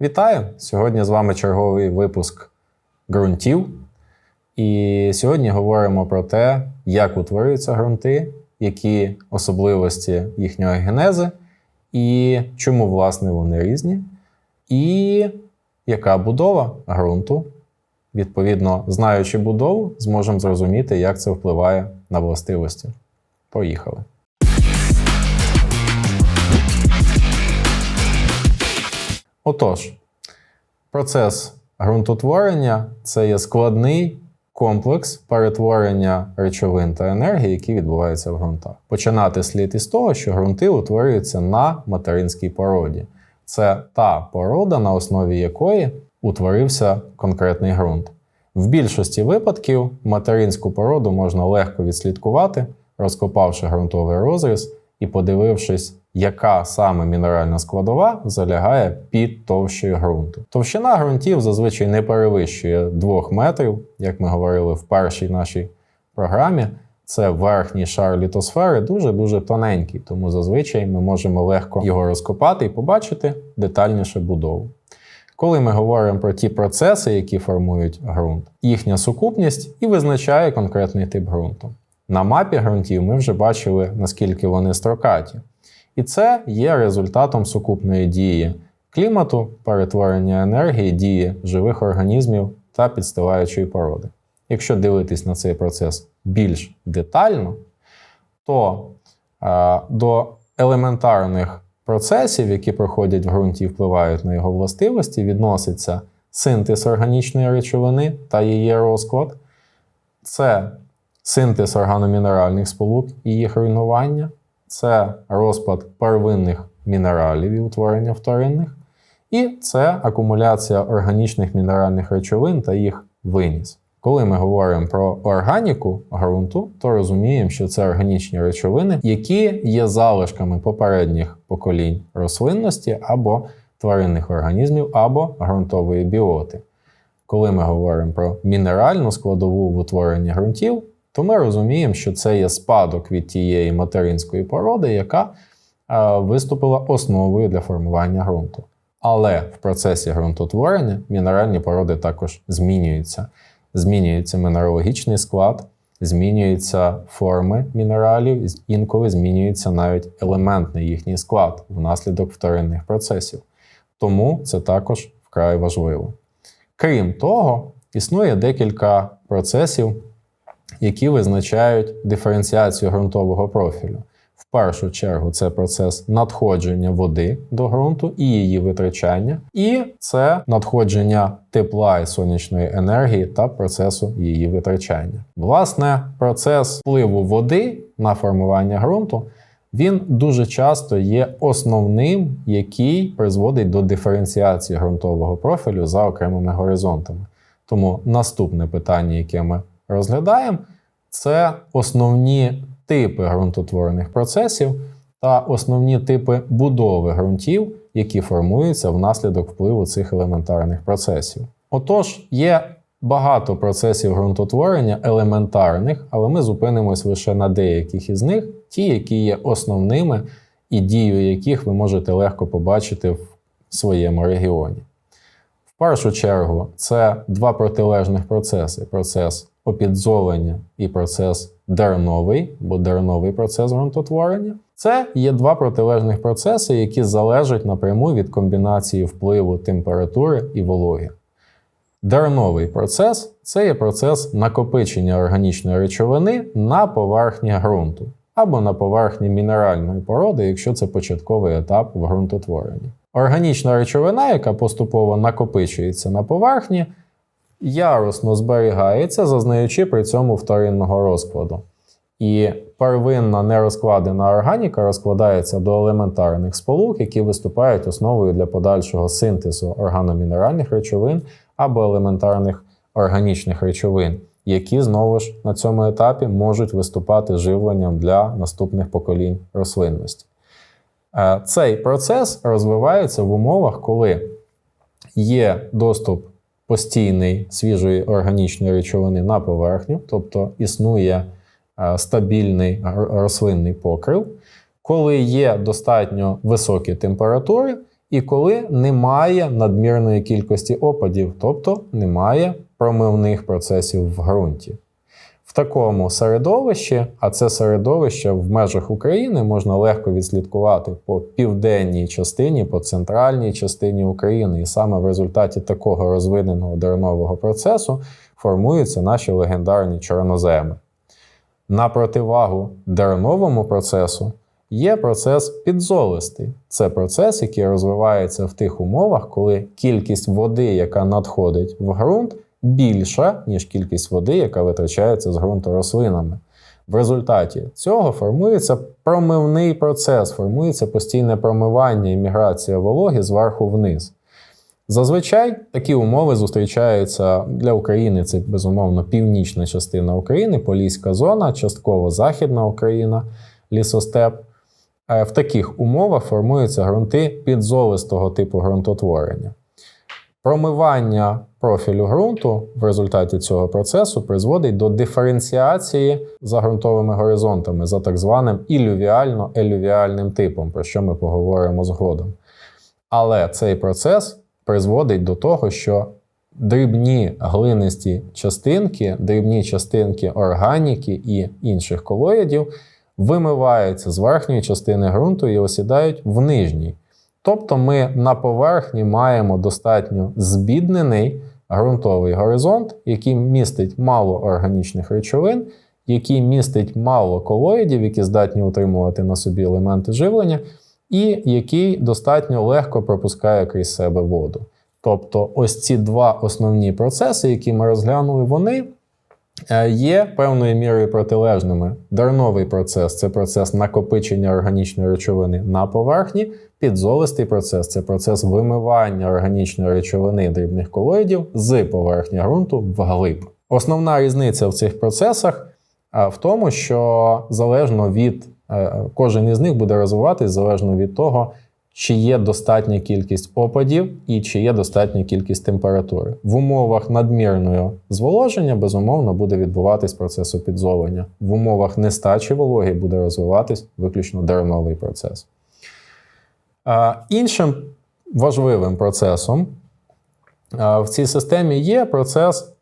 Вітаю! Сьогодні з вами черговий випуск ґрунтів. І сьогодні говоримо про те, як утворюються ґрунти, які особливості їхньої генези, і чому, власне, вони різні, і яка будова ґрунту. Відповідно, знаючи будову, зможемо зрозуміти, як це впливає на властивості. Поїхали. Отож, процес ґрунтотворення це є складний комплекс перетворення речовин та енергії, які відбуваються в ґрунтах. Починати слід із того, що ґрунти утворюються на материнській породі. Це та порода, на основі якої утворився конкретний ґрунт. В більшості випадків материнську породу можна легко відслідкувати, розкопавши ґрунтовий розріз і подивившись, яка саме мінеральна складова залягає під товщею ґрунту. Товщина ґрунтів зазвичай не перевищує 2 метрів, як ми говорили в першій нашій програмі. Це верхній шар літосфери дуже-дуже тоненький, тому зазвичай ми можемо легко його розкопати і побачити детальніше будову. Коли ми говоримо про ті процеси, які формують ґрунт, їхня сукупність і визначає конкретний тип ґрунту. На мапі ґрунтів ми вже бачили, наскільки вони строкаті. І це є результатом сукупної дії клімату, перетворення енергії, дії живих організмів та підстилаючої породи. Якщо дивитись на цей процес більш детально, то е, до елементарних процесів, які проходять в ґрунті і впливають на його властивості, відноситься синтез органічної речовини та її розклад, це синтез органомінеральних сполук і їх руйнування, це розпад первинних мінералів і утворення вторинних, і це акумуляція органічних мінеральних речовин та їх виніс. Коли ми говоримо про органіку ґрунту, то розуміємо, що це органічні речовини, які є залишками попередніх поколінь рослинності або тваринних організмів, або ґрунтової біоти. Коли ми говоримо про мінеральну складову в утворенні ґрунтів, то ми розуміємо, що це є спадок від тієї материнської породи, яка е, виступила основою для формування ґрунту. Але в процесі ґрунтотворення мінеральні породи також змінюються. Змінюється мінералогічний склад, змінюються форми мінералів, інколи змінюється навіть елементний їхній склад внаслідок вторинних процесів. Тому це також вкрай важливо. Крім того, існує декілька процесів, які визначають диференціацію ґрунтового профілю. В першу чергу це процес надходження води до ґрунту і її витрачання, і це надходження тепла і сонячної енергії та процесу її витрачання. Власне, процес впливу води на формування ґрунту. Він дуже часто є основним, який призводить до диференціації ґрунтового профілю за окремими горизонтами. Тому наступне питання, яке ми розглядаємо, це основні типи ґрунтотворних процесів та основні типи будови ґрунтів, які формуються внаслідок впливу цих елементарних процесів. Отож, є багато процесів ґрунтотворення елементарних, але ми зупинимось лише на деяких із них, ті, які є основними і дію яких ви можете легко побачити в своєму регіоні. В першу чергу, це два протилежних процеси: процес опідзолення і процес дерновий, бо дерновий процес ґрунтотворення. Це є два протилежних процеси, які залежать напряму від комбінації впливу температури і вологи. Дерновий процес це є процес накопичення органічної речовини на поверхні ґрунту або на поверхні мінеральної породи, якщо це початковий етап в ґрунтотворенні. Органічна речовина, яка поступово накопичується на поверхні, ярусно зберігається, зазнаючи при цьому вторинного розкладу. І первинна нерозкладена органіка розкладається до елементарних сполук, які виступають основою для подальшого синтезу органомінеральних речовин або елементарних органічних речовин, які знову ж на цьому етапі можуть виступати живленням для наступних поколінь рослинності. Е, Цей процес розвивається в умовах, коли є доступ постійний свіжої органічної речовини на поверхню, тобто існує е, стабільний рослинний покрив, коли є достатньо високі температури і коли немає надмірної кількості опадів, тобто немає промивних процесів в ґрунті. Такому середовищі, а це середовище в межах України можна легко відслідкувати по південній частині, по центральній частині України. І саме в результаті такого розвиненого дернового процесу формуються наші легендарні чорноземи. На противагу дерновому процесу є процес підзолистий. Це процес, який розвивається в тих умовах, коли кількість води, яка надходить в ґрунт, більша, ніж кількість води, яка витрачається з ґрунту рослинами. В результаті цього формується промивний процес, формується постійне промивання і міграція вологи зверху вниз. Зазвичай такі умови зустрічаються для України. Це безумовно північна частина України, Поліська зона, частково Західна Україна, лісостеп. Е, В таких умовах формуються ґрунти підзолистого типу ґрунтотворення. Промивання профілю ґрунту в результаті цього процесу призводить до диференціації за ґрунтовими горизонтами за так званим ілювіально-елювіальним типом, про що ми поговоримо згодом. Але цей процес призводить до того, що дрібні глинисті частинки, дрібні частинки органіки і інших колоїдів вимиваються з верхньої частини ґрунту і осідають в нижній. Тобто ми на поверхні маємо достатньо збіднений ґрунтовий горизонт, який містить мало органічних речовин, який містить мало колоїдів, які здатні утримувати на собі елементи живлення, і який достатньо легко пропускає крізь себе воду. Тобто, ось ці два основні процеси, які ми розглянули, вони е, є певною мірою протилежними. Дерновий процес це процес накопичення органічної речовини на поверхні. Підзолистий процес це процес вимивання органічної речовини дрібних колоїдів з поверхні ґрунту вглиб. Основна різниця в цих процесах в тому, що залежно від е, кожен із них буде розвиватись залежно від того, чи є достатня кількість опадів і чи є достатня кількість температури. В умовах надмірного зволоження, безумовно, буде відбуватись процес опідзолення. В умовах нестачі вологи буде розвиватись виключно дерновий процес. Іншим важливим процесом в цій системі є процес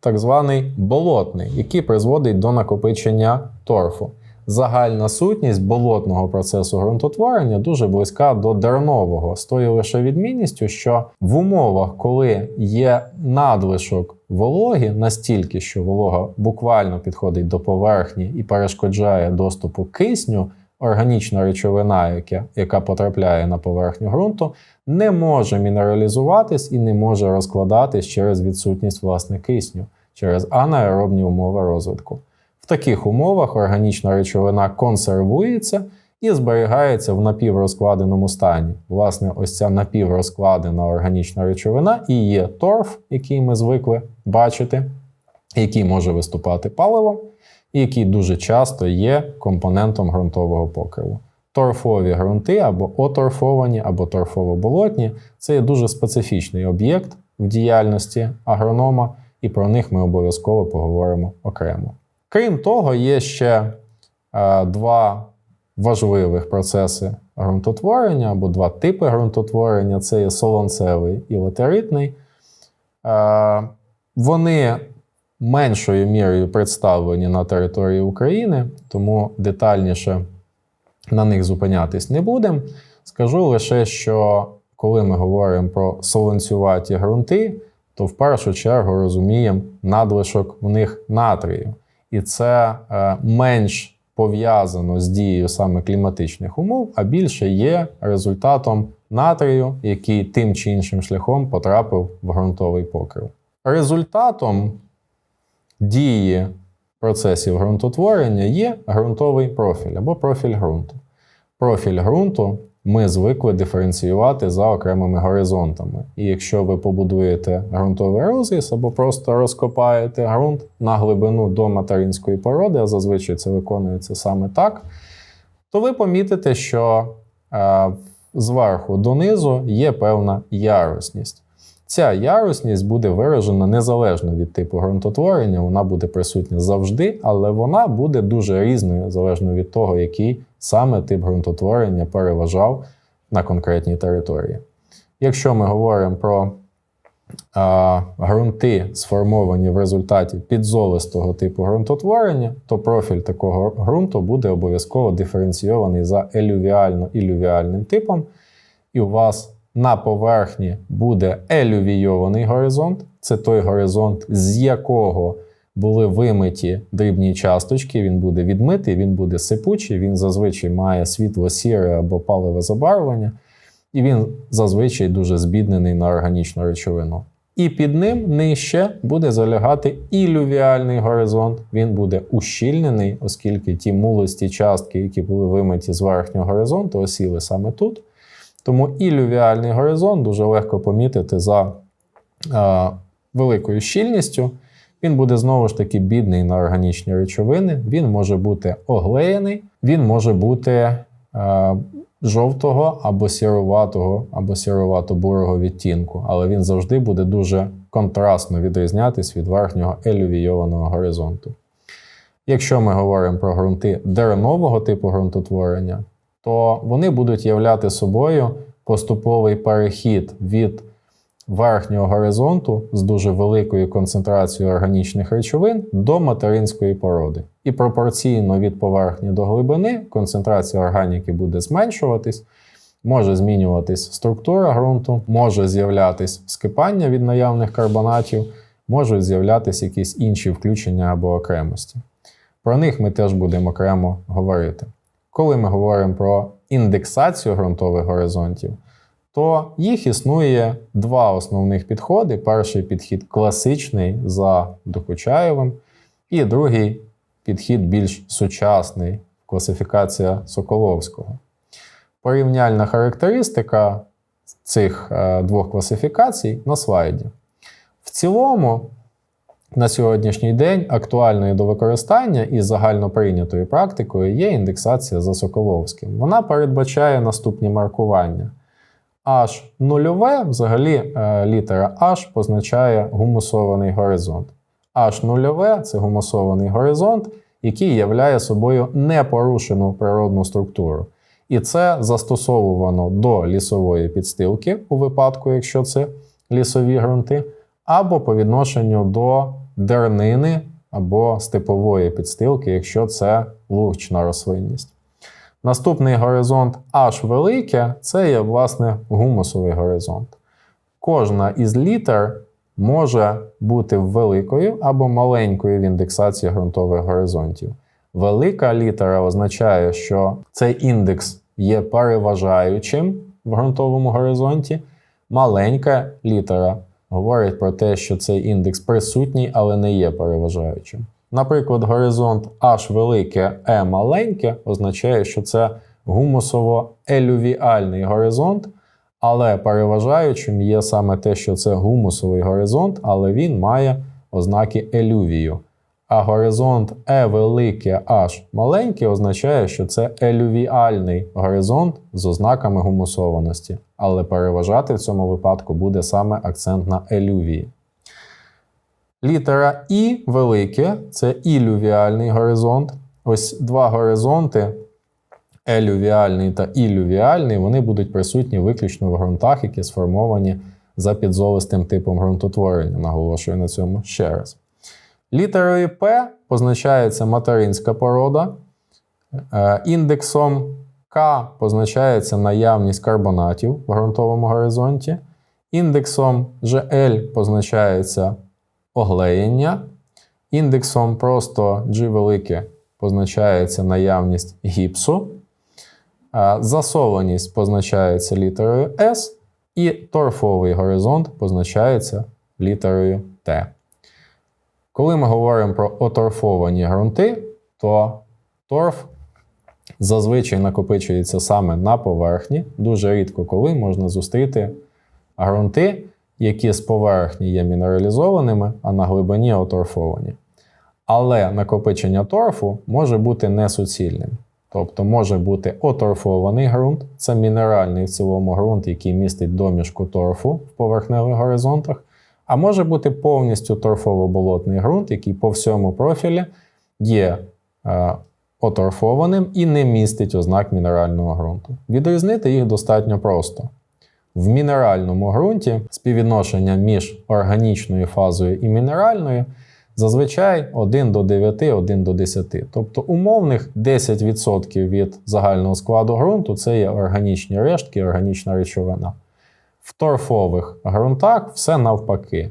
так званий болотний, який призводить до накопичення торфу. Загальна сутність болотного процесу ґрунтотворення дуже близька до дернового, з тою лише відмінністю, що в умовах, коли є надлишок вологи, настільки, що волога буквально підходить до поверхні і перешкоджає доступу кисню, органічна речовина, яка, потрапляє на поверхню ґрунту, не може мінералізуватись і не може розкладатись через відсутність власне кисню, через анаеробні умови розвитку. В таких умовах органічна речовина консервується і зберігається в напіврозкладеному стані. Власне, ось ця напіврозкладена органічна речовина і є торф, який ми звикли бачити, який може виступати паливом, і який дуже часто є компонентом ґрунтового покриву. Торфові ґрунти або оторфовані, або торфово-болотні це є дуже специфічний об'єкт в діяльності агронома, і про них ми обов'язково поговоримо окремо. Крім того, є ще е, два важливих процеси ґрунтотворення або два типи ґрунтотворення це є солонцевий і латеритний. Е, вони меншою мірою представлені на території України, тому детальніше на них зупинятись не будемо. Скажу лише, що коли ми говоримо про солонцюваті ґрунти, то в першу чергу розуміємо надлишок в них натрію. І це е, менш пов'язано з дією саме кліматичних умов, а більше є результатом натрію, який тим чи іншим шляхом потрапив в ґрунтовий покрив. Результатом дії процесів ґрунтотворення є ґрунтовий профіль або профіль ґрунту. Профіль ґрунту ми звикли диференціювати за окремими горизонтами. І якщо ви побудуєте ґрунтовий розріз або просто розкопаєте ґрунт на глибину до материнської породи, а зазвичай це виконується саме так, то ви помітите, що е, зверху донизу є певна ярусність. Ця ярусність буде виражена незалежно від типу ґрунтотворення, вона буде присутня завжди, але вона буде дуже різною, залежно від того, який саме тип ґрунтотворення переважав на конкретній території. Якщо ми говоримо про а, ґрунти, сформовані в результаті підзолистого типу ґрунтотворення, то профіль такого ґрунту буде обов'язково диференційований за елювіально-ілювіальним типом, і у вас на поверхні буде елювійований горизонт. Це той горизонт, з якого були вимиті дрібні часточки, він буде відмитий, він буде сипучий, він зазвичай має світло-сіре або паливе забарвлення, і він зазвичай дуже збіднений на органічну речовину. І під ним нижче буде залягати ілювіальний горизонт. Він буде ущільнений, оскільки ті мулисті частки, які були вимиті з верхнього горизонту, осіли саме тут. Тому ілювіальний горизонт дуже легко помітити за е, великою щільністю. Він буде знову ж таки бідний на органічні речовини. Він може бути оглеєний, він може бути е, жовтого або сіруватого, або сірувато-бурого відтінку, але він завжди буде дуже контрастно відрізнятись від верхнього елювійованого горизонту. Якщо ми говоримо про ґрунти деренового типу ґрунтотворення, то вони будуть являти собою поступовий перехід від верхнього горизонту з дуже великою концентрацією органічних речовин до материнської породи. І пропорційно від поверхні до глибини концентрація органіки буде зменшуватись, може змінюватись структура ґрунту, може з'являтись скипання від наявних карбонатів, можуть з'являтися якісь інші включення або окремості. Про них ми теж будемо окремо говорити. Коли ми говоримо про індексацію ґрунтових горизонтів, то їх існує два основних підходи. Перший підхід класичний за Докучаєвим, і другий підхід більш сучасний класифікація Соколовського. Порівняльна характеристика цих е, двох класифікацій на слайді. В цілому, на сьогоднішній день актуальною до використання і загальноприйнятою практикою є індексація за Соколовським. Вона передбачає наступні маркування. H нульове, взагалі е, літера H позначає гумусований горизонт. H нульове це гумусований горизонт, який являє собою непорушену природну структуру. І це застосовувано до лісової підстилки, у випадку, якщо це лісові ґрунти, або по відношенню до дернини або степової підстилки, якщо це лучна рослинність. Наступний горизонт H велике це є, власне, гумусовий горизонт. Кожна із літер може бути великою або маленькою в індексації ґрунтових горизонтів. Велика літера означає, що цей індекс є переважаючим в ґрунтовому горизонті. Маленька літера говорить про те, що цей індекс присутній, але не є переважаючим. Наприклад, горизонт H велике E маленьке означає, що це гумусово-елювіальний горизонт, але переважаючим є саме те, що це гумусовий горизонт, але він має ознаки елювію. А горизонт E велике H маленьке означає, що це елювіальний горизонт з ознаками гумусованості, але переважати в цьому випадку буде саме акцент на елювії. Літера І велике це ілювіальний горизонт. Ось два горизонти, елювіальний та ілювіальний, вони будуть присутні виключно в ґрунтах, які сформовані за підзолистим типом ґрунтотворення. Наголошую на цьому ще раз. Літерою П позначається материнська порода. Е, індексом К позначається наявність карбонатів в ґрунтовому горизонті. Індексом GL позначається оглеєння. Індексом просто G велике позначається наявність гіпсу. Засоленість позначається літерою S, і торфовий горизонт позначається літерою Т. Коли ми говоримо про оторфовані ґрунти, то торф зазвичай накопичується саме на поверхні. Дуже рідко коли можна зустріти ґрунти, які з поверхні є мінералізованими, а на глибині оторфовані. Але накопичення торфу може бути несуцільним. Тобто може бути оторфований ґрунт, це мінеральний в цілому ґрунт, який містить домішку торфу в поверхневих горизонтах, а може бути повністю торфово-болотний ґрунт, який по всьому профілі є е, оторфованим і не містить ознак мінерального ґрунту. Відрізнити їх достатньо просто. В мінеральному ґрунті співвідношення між органічною фазою і мінеральною зазвичай 1 до 9, 1 до 10. Тобто умовних 10% від загального складу ґрунту це є органічні рештки, органічна речовина. В торфових ґрунтах все навпаки.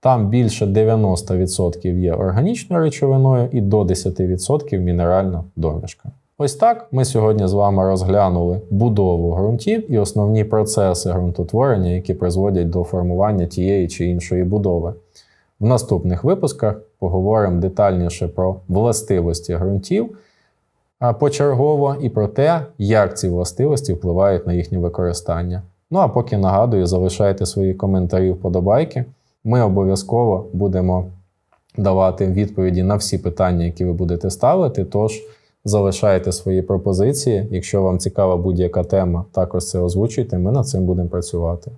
Там більше 90% є органічною речовиною і до 10% мінеральна домішка. Ось так ми сьогодні з вами розглянули будову ґрунтів і основні процеси ґрунтотворення, які призводять до формування тієї чи іншої будови. В наступних випусках поговоримо детальніше про властивості ґрунтів почергово і про те, як ці властивості впливають на їхнє використання. Ну а поки нагадую, залишайте свої коментарі, вподобайки. Ми обов'язково будемо давати відповіді на всі питання, які ви будете ставити. Тож залишайте свої пропозиції. Якщо вам цікава будь-яка тема, також це озвучуйте. Ми над цим будемо працювати.